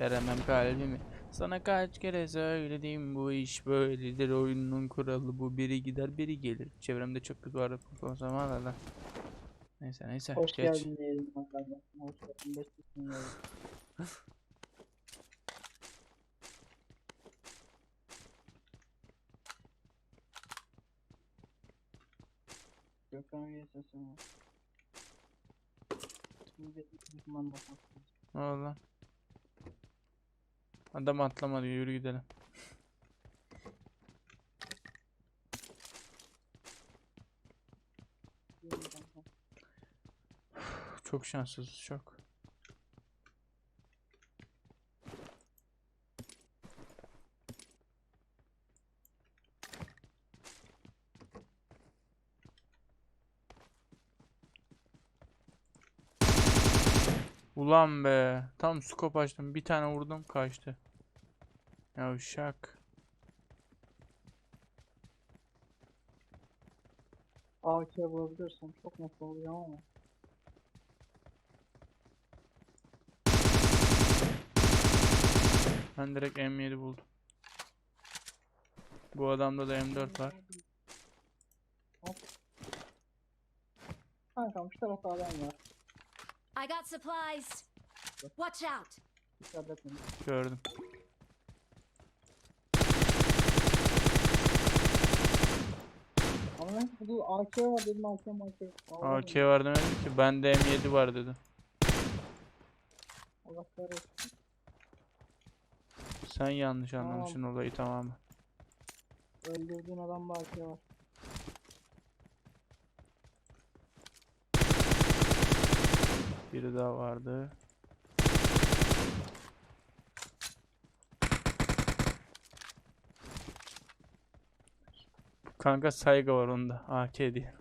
Veremem kalbimi. Sana kaç kere söyledim bu iş böyledir oyunun kuralı bu biri gider biri gelir. Çevremde çok kız var o zamanlarda. Neyse neyse Hoş geç. geldin diyelim. Hoş geldin. Gökhan Üyesesi mi? Şimdi düşman da kalktı. Ne oldu Adam atlamadı yürü gidelim. Çok şanssız çok. Ulan be. Tam skop açtım. Bir tane vurdum kaçtı. Yavşak. AK bulabilirsem çok mutlu olacağım ama. Ben direkt M7 buldum. Bu adamda da M4 var. Kankam şu tarafta adam var. I got supplies. Watch out. Gördüm. Ama ben bu AK var dedim AK AK. Allah AK var demedim ki. Bende M7 var. Allah kahretsin. Sen yanlış Tamam. anlamışsın olayı tamamen. Öldürdüğün adam AK var. Biri daha vardı. Kanka saygı var onda. AK diye.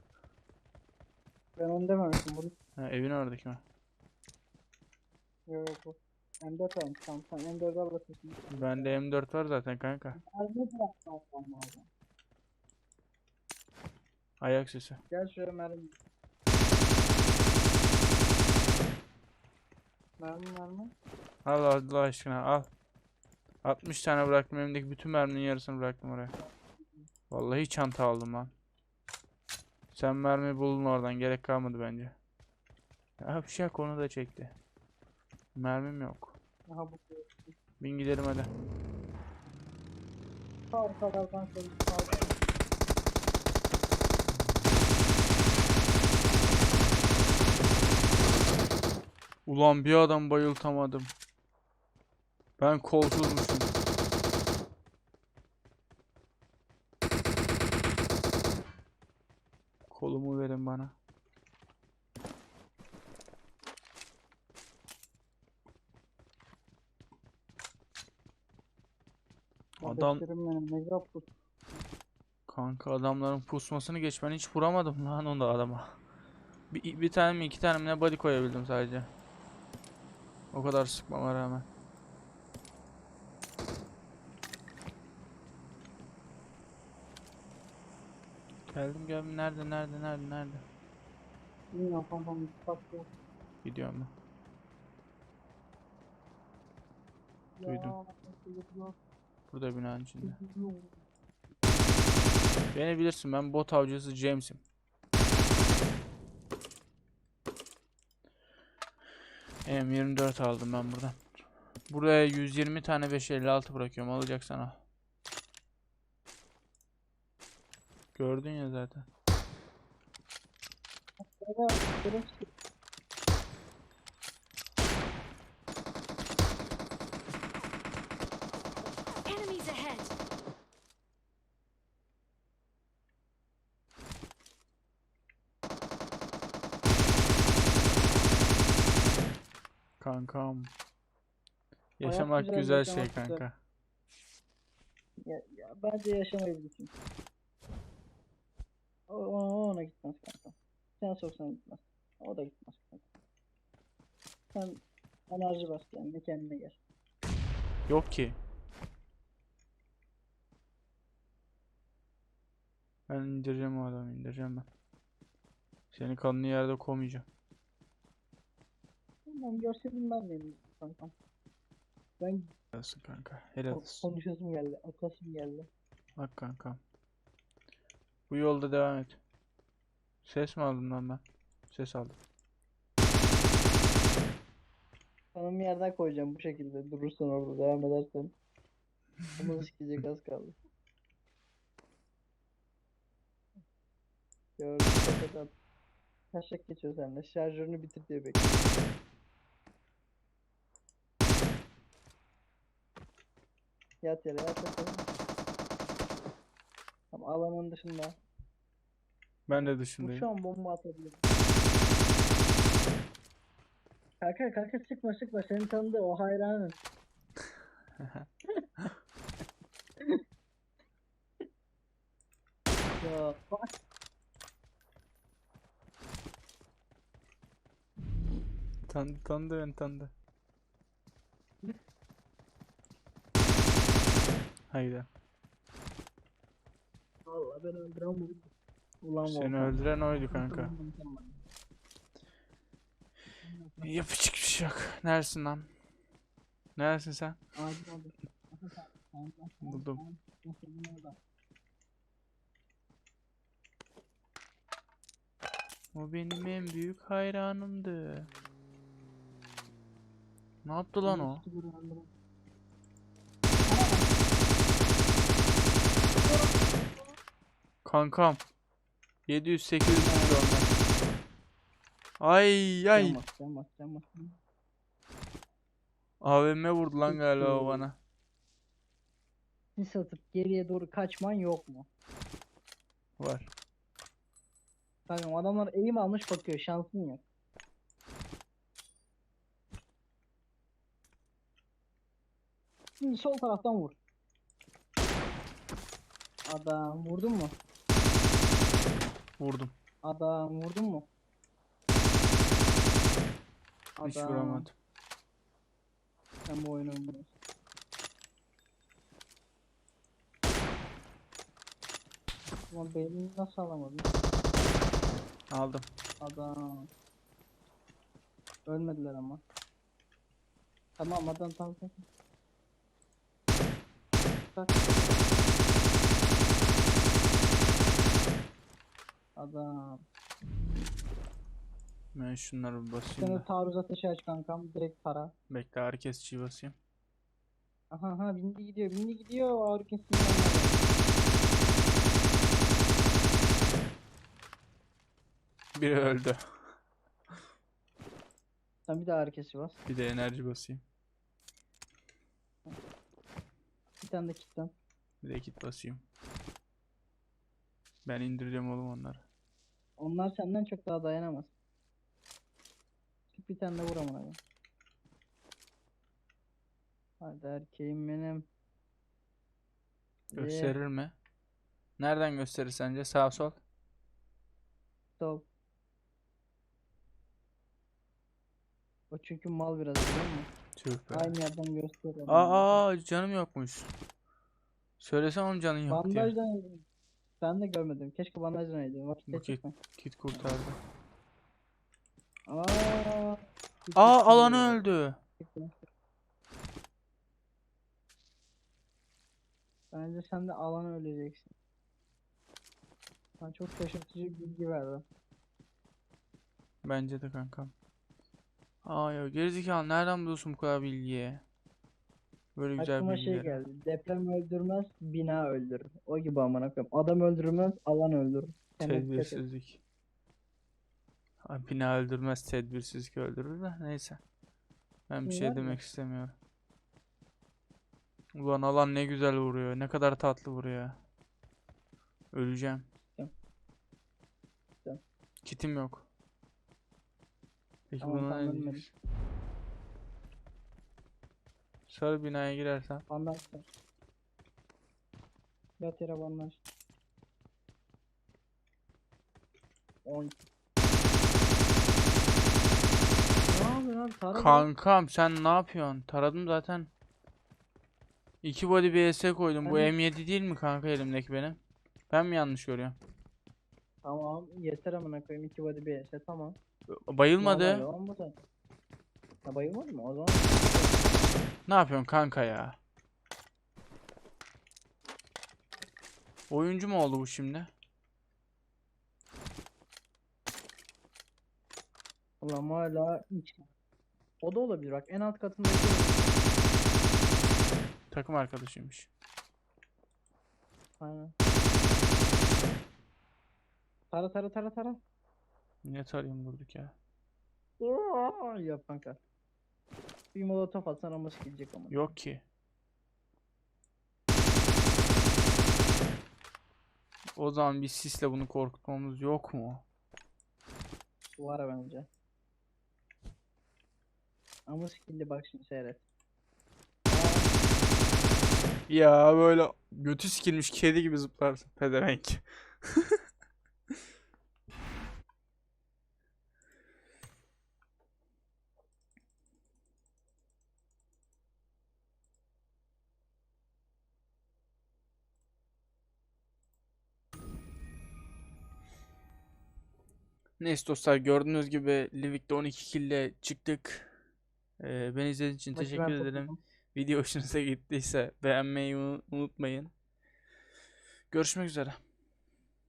Ben onu dememiştim bunu. Ha, evin oradaki mi? Yok yok yok. M4 varmış tamam sen M4'e bırakıyorsun. Bende M4 var zaten kanka. Bıraktı Allah'ım lazım. Ayak sesi. Gel şuraya mermi. Mermi mermi. Al Allah aşkına al. 60 tane bıraktım elimdeki bütün merminin yarısını bıraktım oraya. Vallahi çanta aldım lan. Sen mermi bulun oradan gerek kalmadı bence. Ya bir şey onu da çekti. Mermim yok. Aha bu. Bin gidelim hadi. Sağ. Ulan bir adam bayıltamadım. Ben kolsuzmuşum. Bana. Adam benim kanka adamların pusmasını geç ben hiç vuramadım lan onu da adama. Bir, bir tane mi iki tane mi ne body koyabildim sadece. O kadar sıkmama rağmen. Geldim geldim nerede nerede nerede nerede Bilmiyorum kankam tatlı. gidiyorum ben. Duydum. Burada binanın içinde. Beni bilirsin ben bot avcısı James'im. M24 aldım ben buradan. Buraya 120 tane 556 bırakıyorum alacaksan al. Gördün ya zaten. Enemies ahead. Kankam. Yaşamak güzel, güzel şey yaşamak kanka. Ya, ya bence yaşamayabilirsin. O, o- ona gitmez kanka. Sen soksan gitmez. O da gitmez kanka. Sen enerji bas kendine kendine gel. Yok ki. Ben indireceğim o adamı indireceğim ben. Seni kanlı yerde koymayacağım. Ben görseydim ben de kankam. Ben Olsun kanka. Helal olsun. konuşasım geldi. Akasım geldi. Bak kankam. Bu yolda devam et. Ses mi aldım lan ben? Ses aldım. Sana bir yerden koyacağım bu şekilde. Durursan orada devam edersen. Ama sikecek az kaldı. Gördüm tepeden. Taşak geçiyor sende. Şarjörünü bitir diye bekliyorum. Yat yere yat yat. Tamam alanın dışında. Ben de dışındayım. şu an bomba atabilir. Kanka kanka sıkma sıkma seni tanıdı o hayranın. ya bak Tanıdı tanıdı beni tanıdı. Haydi. valla ben öldüren. Ulan Seni Volkan. öldüren oydu kanka. Yapacak bir şey yok. Neresin lan? Neresin sen? Buldum. O benim en büyük hayranımdı. Ne yaptı lan o? Kankam. 700 800 kilo onlar. Ay ay. Bas, can bas. AVM vurdu lan galiba o bana. Sis atıp geriye doğru kaçman yok mu? Var. Kanka adamlar eğim almış bakıyor şansın yok. Şimdi sol taraftan vur. Adam vurdun mu? Vurdum. Adam vurdun mu? Hiç Adam, vuramadım. Sen bu oyunu oynuyorsun. Ama beynini nasıl alamadın? Aldım. Adam. Ölmediler ama. Tamam adam tamam tamam. Adam. Ben şunları bir basayım de da. taarruz ateşi aç kankam. Direkt para. Bekle herkes çiğ basayım. Aha aha bindi gidiyor bindi gidiyor. Ağır kesin. Biri öldü. Sen bir daha ağır kesi bas. Bir de enerji basayım. Bir tane de kilitlen. Bir de kit basayım. Ben indireceğim oğlum onları. Onlar senden çok daha dayanamaz. Bir tane de vur amına. Hadi erkeğim benim. Ye, Gösterir mi? Nereden gösterir sence? Sağ sol? sol. O çünkü mal biraz biliyor musun? Tüh be. Aynı yerden gösteriyor. Aa, aa canım yokmuş. Söylesem oğlum canın yok diye. Bandajdan ben de görmedim. Keşke bandajdan neydi. Vakit Bu geçirme. Kit kurtardı. Aa. Aa yok alanı öldü. Bence sen de alan öleceksin. Ben çok şaşırtıcı bilgi verdim. Bence de kankam. Aa ya gerizekalı nereden buluyorsun bu kadar bilgiyi? Böyle güzel Aklıma şey bilgileri. geldi. Deprem öldürmez, bina öldürür. O gibi amına koyayım. Adam öldürmez, alan öldürür. Sen et. Tedbirsizlik. Ha, Bina öldürmez tedbirsizlik öldürür de neyse. Ben bir İyi şey var mı? demek istemiyorum. Ulan alan ne güzel vuruyor. Ne kadar tatlı vuruyor. Öleceğim. Tamam. Tamam. Kitim yok. Peki Tamam, buna ne tamam, ölmedim. diyeceksin? Sarı binaya girersem Bandaj ver. Yat yere bandaj. 10. Ne yapıyorsun abi? Tara. Kankam sen ne yapıyorsun? Taradım zaten. İki body BS koydum. Bu Hani- M7 değil mi kanka elimdeki benim? Ben mi yanlış görüyorum? Tamam yeter amına koyayım. 2 body bir tamam. Bayılmadı. Normal, devam bu zaten. Ha bayılmadı mı? O zaman Ne yapıyorsun kanka ya? Oyuncu mu oldu bu şimdi? Ulan hala hiç. O da olabilir bak en alt katında Takım arkadaşıymış. Aynen. Tara tara tara tara. Niye tarayayım durduk ya? Aa, Yap kanka. Bir molotof atsan ama gelecek ama. Yok ki. O zaman bir sisle bunu korkutmamız yok mu? Var bence. Ama skill'li bak şimdi seyret. Ya böyle götü sikilmiş kedi gibi zıplarsın pedevenk. Neyse dostlar gördüğünüz gibi Livik'te 12 kill ile çıktık. Ee, beni izlediğiniz için Maçı teşekkür ederim. topladım. Video hoşunuza gittiyse beğenmeyi unu- unutmayın. Görüşmek üzere.